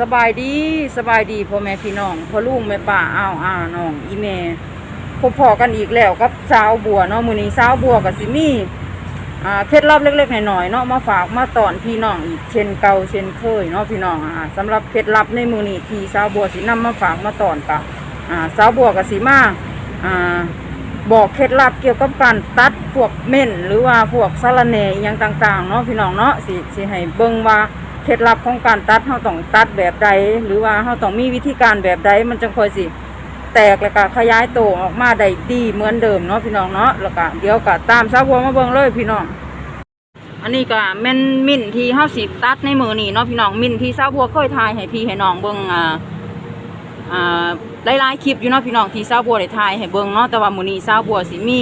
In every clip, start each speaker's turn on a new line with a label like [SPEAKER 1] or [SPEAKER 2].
[SPEAKER 1] สบายดีสบายดีพ่อแม่พี่น้องพ่อลุงแม่ป้าอ้าวอ้าวน้องอีแม่พบพอกันอีกแล้วกับสาวบัวเนาะมือนี้สาวบัวกับสิมีอ่าเคล็ดลับเล็กๆหน่อยๆเนาะมาฝากมาตอนพี่น้องอีกเช่นเก่าเช่นเคยเนาะพี่น้องอ่าสำหรับเคล็ดลับในมือนี้ที่สาวบัวสินำมาฝากมาตอนกะอ่าสาวบัวกับสิมาอ่าบอกเคล็ดลับเกี่ยวกับการตัดพวกเม่นหรือว่าพวกสาระแหน่อหยังต่างๆเนาะพี่น้องเนาะสิสิให้เบิ่งว่า เคล็ดลับของการตัดเราต้องตัดแบบใด หรือว่าเราต้องมีวิธีการแบบใดมันจึงค่อยสิ แตกแล้วก็ขยายโตออกมาได้ดีเหมือนเดิมเนาะพี่น้องเนาะแล้วก็เดี๋ยวก็ตามสาบัวมาเบิ่งเลยพี่น้อง อันนี้ก็แม่นมิ่นที่เฮาสิตัดในมือนี่เนาะพี่น้องมิ่นที่สาบัวเคยทายให้พี่ให้น้องเบิ่งอ่าอ่าหลายๆคลิปอยู่เนาะพี่น้องที่สาบัวได้ถ่ายให้เบิ่งเนาะแต่ว่ามือนี้สาบัวสิมี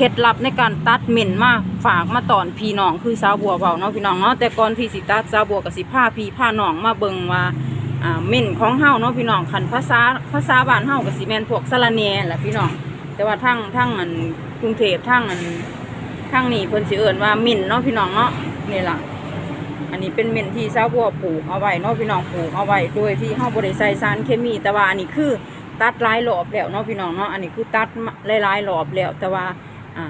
[SPEAKER 1] เคล็ดลับในการตัดเหม่นมาฝากมาตอนพี่น้องคือสาวบัวเว้าเนาะพี่น้องเนาะแต่ก่อนที่สิตัดสาวบัวก็สิพาพี่พาน้องมาเบิงว่าอ่าเม่นของเฮาเนาะพี่น้องคันภาษาภาษาบ้านเฮาก็สิแมนพวกสะระแหน่แหละพี่น้องแต่ว่าทั้งทั้งอันกรุงเทพทั้งอันทั้งนี้เพิ่นสิเอิ้นว่าเหมิ่นเนาะพี่น้องเนาะนี่ล่ะอันนี้เป็นเม่นที่ชาวบัวปลูกเอาไว้เนาะพี่น้องปลูกเอาไว้โดยที่เฮาบ่ได้ใส่สารเคมี แต่ว่าอันนี้คือตัดหลายรอบแล้วเนาะพี่น้องเนาะอันนี้คือตัดหลายๆรอบแล้วแต่ว่า อ่า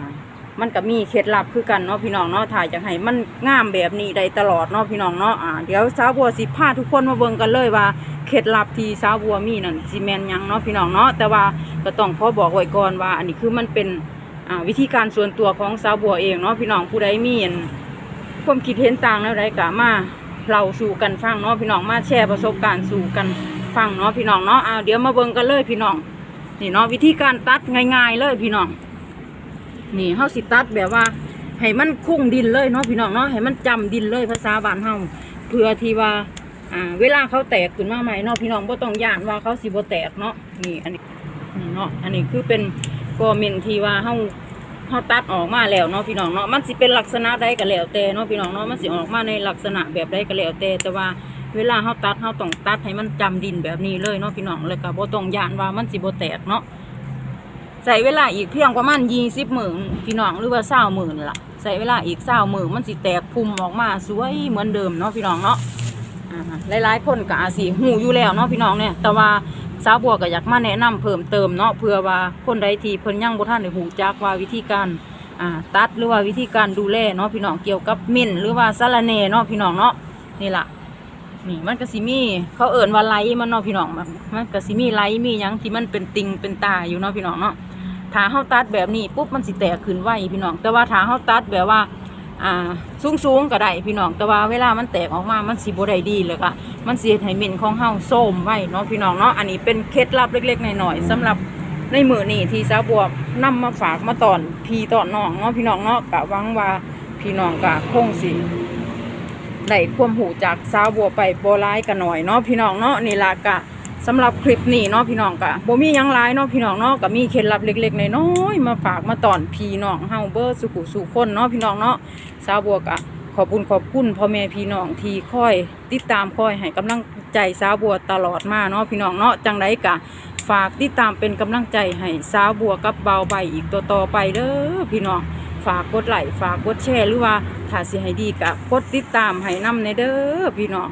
[SPEAKER 1] มันก็มีเคล็ดลับคือกันเนาะพี่น้องเนาะถ่ายจากให้มันงามแบบนี้ได้ตลอดเนาะพี่น้องเนาะอ่าเดี๋ยวสาวบัวสิพาทุกคนมาเบิ่งกันเลยว่าเคล็ดลับที่สาวบัวมีนั่นสิแมนยังเนาะพี่น้องเนาะแต่ว่าก็ต้องขอบอกไว้ก่อนว่า อันนี้คือมันเป็นอ่าวิธีการส่วนตัวของสาวบัวเองเนาะพี่น้องผู้ใดมีอันความคิดเห็นต่างแล้วได้กะมาเราสู่กันฟังเนาะพี่น้องมาแชร์ประสบการณ์สู่กันฟังเนาะพี่น้องเนาะเอาเดี๋ยวมาเบิ่งกันเลยพี่น้องนี่เนาะวิธีการตัดง่าย ๆ เลยพี่น้อง นี่เฮาสิตัดแบบว่าให้มันคุ้งดินเลยเนาะพี่น้องเนาะให้มันจำดินเลยภาษาบ้านเฮาเพื่อที่ว่าอ่า เวลาเขาแตกขึ้นมาใหม่เนาะพี่น้องบ่ต้องย่านว่าเขาสิบ่แตกเนาะนี่อันนี้นี่เนาะอันนี้คือเป็นกอเมนที่ว่าเฮาเขาตัดออกมาแล้วเนาะพี่น้องเนาะมันสิเป็นลักษณะใดก็แล้วแต่เนาะพี่น้องเนาะมันสิออกมาในลักษณะแบบใดก็แล้วแต่แต่ว่าเวลาเขาตัดเขาต้องตัดให้มันจำดินแบบนี้เลยเนาะพี่น้องแล้วก็บ่ต้องย่านว่ามันสิบ่แตกเนาะ ใส่เวลาอีกเพียงประมาณยี่สิบหมื่นพี่น้องหรือว่าเศร้าหมื่นล่ะใส่เวลาอีกเศร้าหมื่นมันสิแตกพุ่มออกมาสวยเหมือนเดิมเนาะพี่น้องเนาะหลายๆคนก็อาสิหูอยู่แล้วเนาะพี่น้องเนี่ย แต่ว่าสาวบัวก็อยากมาแนะนำเพิ่มเติมเนาะเพื่อว่าคนใดที่เพิ่นยังบ่ทันได้ฮู้จักว่าวิธีการอ่าตัดหรือว่าวิธีการดูแลเนาะพี่น้องเกี่ยวกับมิ้นหรือว่าสาระแหน่เนาะพี่น้องเนาะนี่ล่ะนี่มันก็สิมีเขาเอิ่นว่าไลมันเนาะพี่น้องมันมันก็สิมีไลมียังที่มันเป็นติงเป็นตาอยู่เนาะพี่น้องเนาะ ถ้าเฮาตัดแบบนี้ปุ๊บมันสิแตกขึ้นไวพี่น้อง แต่ว่าถ้าเฮาตัดแบบว่าอ่าสูงๆก็ได้พี่น้อง แต่ว่าเวลามันแตกออกมา มันสิบ่ได้ดีเลยค่ะมันสิเฮ็ดให้เม็นของเฮาโซมไว้เนาะพี่น้องเนาะ อันนี้เป็นเคล็ดลับเล็กๆหน่อยๆสำหรับในมือนี้ที่สาวบัวนำมาฝากมาตอนพี่ตอนน้องเนาะพี่น้องเนาะกะหวังว่าพี่น้องกะคงสิได้ความหูจากสาวบัวไปบ่ร้ายกันหน่อยเนาะพี่น้องเนาะนี่ล่ะกะ สำหรับคลิปนี้เนาะพี่น้องกะบ่มียังหลายเนาะพี่น้องเนาะก็มีเคล็ดลับเล็กๆน้อยๆมาฝากมาตอนพี่น้องเฮาเบอร์สุขุสุคนเนาะพี่น้องเนาะสาวบัวกะขอบคุญขอบคุณพ่อแม่พี่น้องที่คอย ติดตามคอยให้กำลังใจสาวบัวตลอดมาเนาะพี่น้องเนาะจังไดกะฝากติดตามเป็นกำลังใจให้สาวบัวกับเบาใบอีกตัวต่อไปเด้อพี่น้องฝากกดไลค์ฝากกดแชร์หรือว่าถ้าสิให้ดีกะกดติดตามให้นำในเด้อพี่น้อง